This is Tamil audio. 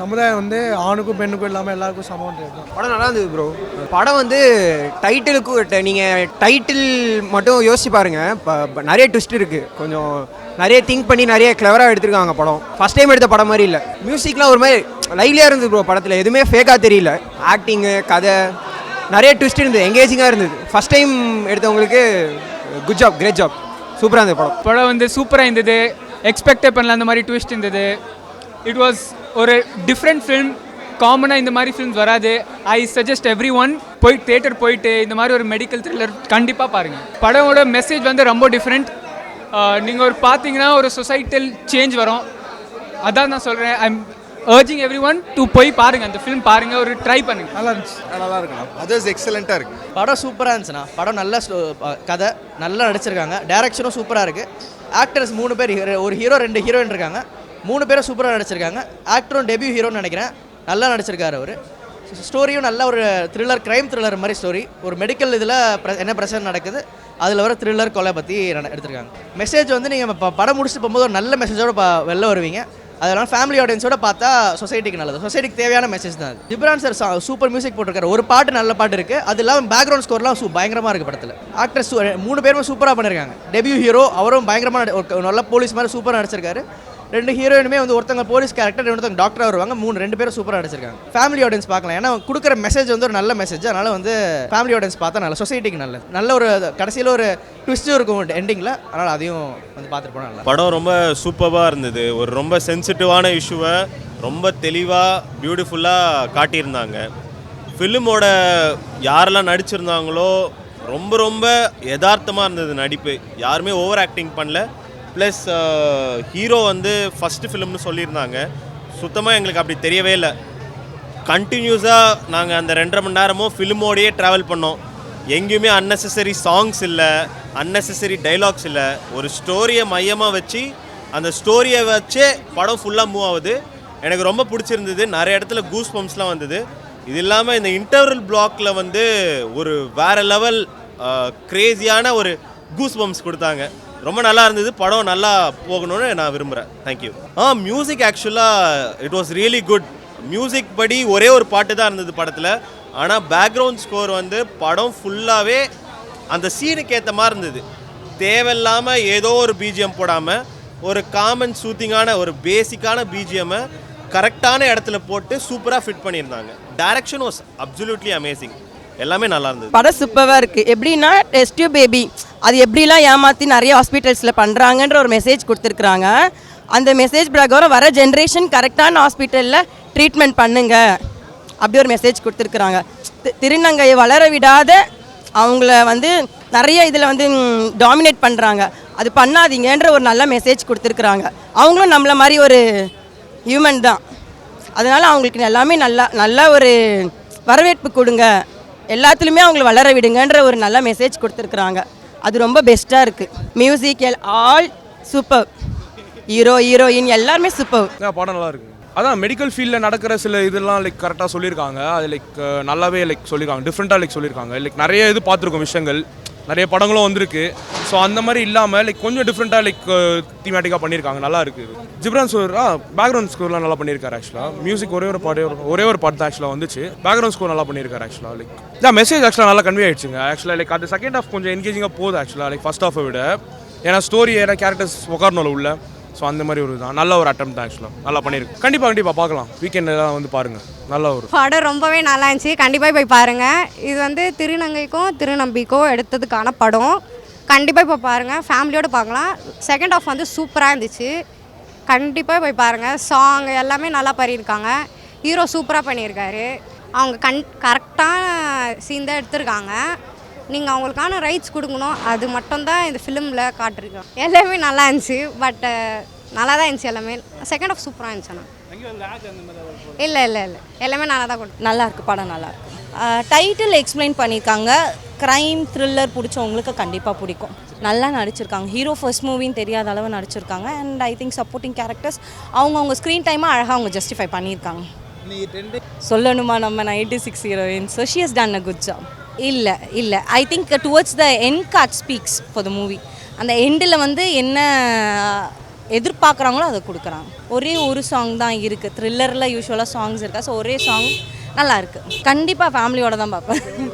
சமுதாயம் வந்து ஆணுக்கும் பெண்ணுக்கும் இல்லாமல் எல்லாருக்கும் சமம் தான். படம் நல்லா இருந்தது ப்ரோ படம் வந்து டைட்டிலுக்கு நீங்கள் டைட்டில் மட்டும் யோசிச்சு பாருங்க. நிறைய ட்விஸ்ட் இருக்கு. கொஞ்சம் நிறைய திங்க் பண்ணி நிறைய கிளவராக எடுத்திருக்காங்க படம். ஃபர்ஸ்ட் டைம் எடுத்த படம் மாதிரி இல்லை. மியூசிக்லாம் ஒரு மாதிரி லைவ்லியாக இருந்தது ப்ரோ படத்தில். எதுவுமே ஃபேக்காக தெரியல. ஆக்டிங்கு கதை நிறைய ட்விஸ்ட் இருந்தது. எங்கேஜிங்காக இருந்தது. ஃபர்ஸ்ட் டைம் எடுத்தவங்களுக்கு குட் ஜாப் கிரேட் ஜாப் சூப்பராக இருந்தது படம். படம் வந்து சூப்பராக இருந்தது. எக்ஸ்பெக்டே பண்ணல அந்த மாதிரி ட்விஸ்ட் இருந்தது. இட் வாஸ் ஒரு டிஃப்ரெண்ட் ஃபிலிம் காமனாக இந்த மாதிரி ஃபிலிம்ஸ் வராது. ஐ சஜஸ்ட் எவ்ரி ஒன் போய் தேட்டர் போயிட்டு இந்த மாதிரி ஒரு மெடிக்கல் த்ரில்லர் கண்டிப்பாக பாருங்கள் படமோட மெசேஜ் வந்து ரொம்ப டிஃப்ரெண்ட் நீங்கள் ஒரு பார்த்தீங்கன்னா ஒரு சொசைட்டல் சேஞ்ச் வரும். அதான் நான் சொல்கிறேன் I'm urging every one to போய் பாருங்கள் அந்த ஃபிலிம் பாருங்கள் ஒரு ட்ரை பண்ணுங்கள் நல்லா இருந்துச்சு. நல்லா இருக்கலாம் அதர்ஸ் எக்ஸலண்ட்டாக இருக்கு. படம் சூப்பராக இருந்துச்சுண்ணா. படம் நல்ல கதை நல்லா நடிச்சிருக்காங்க. டேரக்ஷனும் சூப்பராக இருக்குது ஆக்டர்ஸ் மூணு பேர் ஒரு ஹீரோ ரெண்டு ஹீரோயின் இருக்காங்க. மூணு பேரும் சூப்பராக நடிச்சிருக்காங்க. ஆக்டரும் டெபியூ ஹீரோன்னு நினைக்கிறேன். நல்லா நடிச்சிருக்காரு அவர். ஸ்டோரியும் நல்ல ஒரு த்ரில்லர் க்ரைம் த்ரில்லர் மாதிரி ஸ்டோரி ஒரு மெடிக்கல் இதில் என்ன பிரச்சனை நடக்குது அதில் வர த்ரில்லர் கொலை பற்றி எடுத்திருக்காங்க. மெசேஜ் வந்து நீங்கள் படம் முடிச்சுட்டு போகும்போது ஒரு நல்ல மெசேஜோட வெளில வருவீங்க. அதெல்லாம் ஃபேமிலி ஆடியன்ஸோட பார்த்தா சொசைட்டிக்கு நல்லது. சொசைட்டிக்கு தேவையான மெசேஜ் தான் அது. ஜிப்ரான் சார் சூப்பர் மியூசிக் போட்டிருக்காரு. ஒரு பாட்டு நல்ல பாட்டு இருக்குது அது இல்லாமல் பேக்ரவுண்ட் ஸ்கோர்லாம் சூ பயங்கரமாக இருக்குது படத்தில். ஆக்டர்ஸ் மூணு பேருமே சூப்பராக பண்ணியிருக்காங்க டெபியூ ஹீரோ அவரும் பயங்கரமாக ஒரு நல்ல போலீஸ் மாதிரி சூப்பராக நடிச்சிருக்காரு. ரெண்டு ஹீரோயினுமே வந்து ஒருத்தங்க போலீஸ் கேரக்டர் ஒருத்தங்க டாக்டராக வருவாங்க. மூணு ரெண்டு பேரும் சூப்பராக நடிச்சிருக்காங்க. ஃபேமிலி ஆடியன்ஸ் பார்க்கலாம். ஏன்னா கொடுக்குற மெசேஜ் வந்து ஒரு நல்ல மெசேஜ் அதனால் வந்து ஃபேமிலி ஆடியன்ஸ் பார்த்தா நல்ல சொசைட்டிக்கு நல்ல நல்ல ஒரு கடைசியில் ஒரு ட்விஸ்ட்டும் இருக்கும் எண்டிங்கில் அதனால் அதையும் வந்து பார்த்துட்டு போனால் நல்லா படம் ரொம்ப சூப்பராக இருந்தது. ஒரு ரொம்ப சென்சிட்டிவான இஷ்யூவை ரொம்ப தெளிவாக பியூட்டிஃபுல்லாக காட்டியிருந்தாங்க. ஃபிலிமோட யாரெல்லாம் நடிச்சிருந்தாங்களோ ரொம்ப ரொம்ப யதார்த்தமாக இருந்தது நடிப்பு. யாருமே ஓவர் ஆக்டிங் பண்ணல. ப்ளஸ் ஹீரோ uh, வந்து ஃபஸ்ட்டு ஃபிலிம்னு சொல்லியிருந்தாங்க. சுத்தமாக எங்களுக்கு அப்படி தெரியவே இல்லை. கண்டினியூஸாக நாங்கள் அந்த ரெண்டரை மணி நேரமும் ஃபிலிமோடையே ட்ராவல் பண்ணோம். எங்கேயுமே அன்னெசரி சாங்ஸ் இல்லை அன்னெசரி டைலாக்ஸ் இல்லை. ஒரு ஸ்டோரியை மையமாக வச்சு அந்த ஸ்டோரியை வச்சே படம் ஃபுல்லாக மூவ் ஆகுது. எனக்கு ரொம்ப பிடிச்சிருந்தது. நிறைய இடத்துல கூஸ் பம்ப்ஸ்லாம் வந்தது. இது இல்லாமல் இந்த இன்டர்வல் பிளாக்ல வந்து ஒரு வேற லெவல் க்ரேஸியான uh, ஒரு கூஸ் பம்ப்ஸ் கொடுத்தாங்க. ரொம்ப நல்லா இருந்தது. படம் நல்லா போகணும்னு நான் விரும்புகிறேன் தேங்க்யூ ஆ மியூசிக் ஆக்சுவலாக it was really good music படி ஒரே ஒரு பாட்டு தான் இருந்தது படத்தில். ஆனால் பேக்ரவுண்ட் ஸ்கோர் வந்து படம் ஃபுல்லாகவே அந்த சீனுக்கு ஏற்ற மாதிரி இருந்தது. தேவையில்லாமல் ஏதோ ஒரு பிஜிஎம் போடாமல் ஒரு காமன் சூத்திங்கான ஒரு பேசிக்கான பிஜிஎம்மை கரெக்டான இடத்துல போட்டு சூப்பராக ஃபிட் பண்ணியிருந்தாங்க. டேரக்ஷன் வாஸ் அப்சல்யூட்லி அமேசிங் எல்லாமே நல்லா இருந்தது. படம் சூப்பராக இருக்குது எப்படின்னா டெஸ்டியூ பேபி அது எப்படிலாம் ஏமாற்றி நிறைய ஹாஸ்பிட்டல்ஸில் பண்ணுறாங்கன்ற ஒரு மெசேஜ் கொடுத்துருக்குறாங்க. அந்த மெசேஜ் பிரகாரம் வர ஜென்ரேஷன் கரெக்டான ஹாஸ்பிட்டலில் ட்ரீட்மெண்ட் பண்ணுங்க. அப்படி ஒரு மெசேஜ் கொடுத்துருக்குறாங்க. தி- திருநங்கையை வளர விடாத அவங்கள வந்து நிறைய இதில் வந்து டாமினேட் பண்ணுறாங்க அது பண்ணாதீங்கன்ற ஒரு நல்ல மெசேஜ் கொடுத்துருக்குறாங்க. அவங்களும் நம்மளை மாதிரி ஒரு ஹியூமன் தான். அதனால் அவங்களுக்கு எல்லாமே நல்லா நல்ல ஒரு வரவேற்பு கொடுங்க. எல்லாத்துலேயுமே அவங்கள வளர விடுங்கன்ற ஒரு நல்ல மெசேஜ் கொடுத்துருக்குறாங்க. அது ரொம்ப பெஸ்ட்டாக இருக்குது மியூசிக் எல் ஆல் சூப்பர் ஹீரோ ஹீரோயின் எல்லாருமே சூப்பர் படம் நல்லா இருக்கு. அதான் மெடிக்கல் ஃபீல்டில் நடக்கிற சில இதெல்லாம் லைக் கரெக்டாக சொல்லியிருக்காங்க. அது லைக் நல்லாவே லைக் சொல்லியிருக்காங்க. டிஃப்ரெண்ட்டாக லைக் சொல்லியிருக்காங்க. லைக் நிறைய இது பார்த்துருக்கோம் விஷயங்கள். நிறைய படங்களும் வந்திருக்கு. ஸோ அந்த மாதிரி இல்லாமல் லைக் கொஞ்சம் டிஃப்ரெண்ட்டாக லைக் தீமேட்டிக்காக பண்ணியிருக்காங்க நல்லா இருக்குது ஜிப்ரான் ஸ்கோர் பேக்ரவுண்ட் ஸ்கோர்லாம் நல்லா பண்ணியிருக்காரு ஆக்சுவலாக மியூசிக் ஒரே ஒரு பாட்டு ஒரே ஒரு பாட்டு தான் ஆக்சுவலாக வந்துச்சு. பேக்ரவுண்ட் ஸ்கோர் நல்லா பண்ணியிருக்காரு ஆக்சுவலாக லைக் தான் மெசேஜ் ஆக்சுவலாக நல்லா கன்வே ஆயிடுச்சுங்க. ஆக்சுவலாக லைக் அது செகண்ட் ஹாஃப் கொஞ்சம் என்கேஜிங்காக போகுது ஆக்சுவலாக லைக் ஃபர்ஸ்ட் ஹாஃபை விட. ஏன்னா ஸ்டோரி ஏன்னா கேரக்டர்ஸ் உட்காரணும் உள்ள. ஸோ அந்த மாதிரி ஒரு தான் நல்ல ஒரு அட்டம் தான் ஆக்சுவலாக நல்லா பண்ணியிருக்கு கண்டிப்பாக கண்டிப்பாக பார்க்கலாம். வீக்கெண்டெல்லாம் வந்து பாருங்கள் நல்ல ஒரு படம் ரொம்பவே நல்லா இருந்துச்சு. கண்டிப்பாக போய் பாருங்கள் இது வந்து திருநங்கைக்கும் திருநம்பிக்கும் எடுத்ததுக்கான படம். கண்டிப்பாக இப்போ பாருங்கள் ஃபேமிலியோடு பார்க்கலாம். செகண்ட் ஆஃப் வந்து சூப்பராக இருந்துச்சு. கண்டிப்பாக போய் பாருங்கள் சாங் எல்லாமே நல்லா பண்ணியிருக்காங்க ஹீரோ சூப்பராக பண்ணியிருக்காரு. அவங்க கண் கரெக்டான சீன் தான் எடுத்திருக்காங்க. நீங்கள் அவங்களுக்கான ரைட்ஸ் கொடுக்கணும். அது மட்டும்தான் இந்த ஃபிலிமில் காட்டிருக்கோம் எல்லாமே நல்லா இருந்துச்சு. பட் நல்லா தான் இருந்துச்சு எல்லாமே. செகண்ட் ஆஃப் சூப்பராக இருந்துச்சு ஆனால் இல்லை இல்லை இல்லை. எல்லாமே நல்லா தான் கொடுத்து நல்லா இருக்கு. படம் நல்லா இருக்கு. டைட்டில் எக்ஸ்பிளைன் பண்ணியிருக்காங்க. க்ரைம் த்ரில்லர் பிடிச்சவங்களுக்கு கண்டிப்பாக பிடிக்கும். நல்லா நடிச்சிருக்காங்க. ஹீரோ ஃபர்ஸ்ட் மூவின்னு தெரியாத அளவு நடிச்சிருக்காங்க. And I think supporting characters அவங்க அவங்க ஸ்க்ரீன் டைமாக அழகாக அவங்க ஜஸ்டிஃபை பண்ணியிருக்காங்க. சொல்லணுமா நம்ம ninety six heroine so she has done a good job இல்லை இல்லை. I think towards the end card speaks for the movie அந்த எண்டில் வந்து என்ன எதிர்பார்க்குறாங்களோ அதை கொடுக்குறாங்க. ஒரே ஒரு சாங் தான் இருக்குது த்ரில்லரில் யூஸ்வலாக சாங்ஸ் இருக்கா? ஸோ ஒரே சாங் நல்லா இருக்குது கண்டிப்பாக ஃபேமிலியோட தான் பார்ப்பேன்.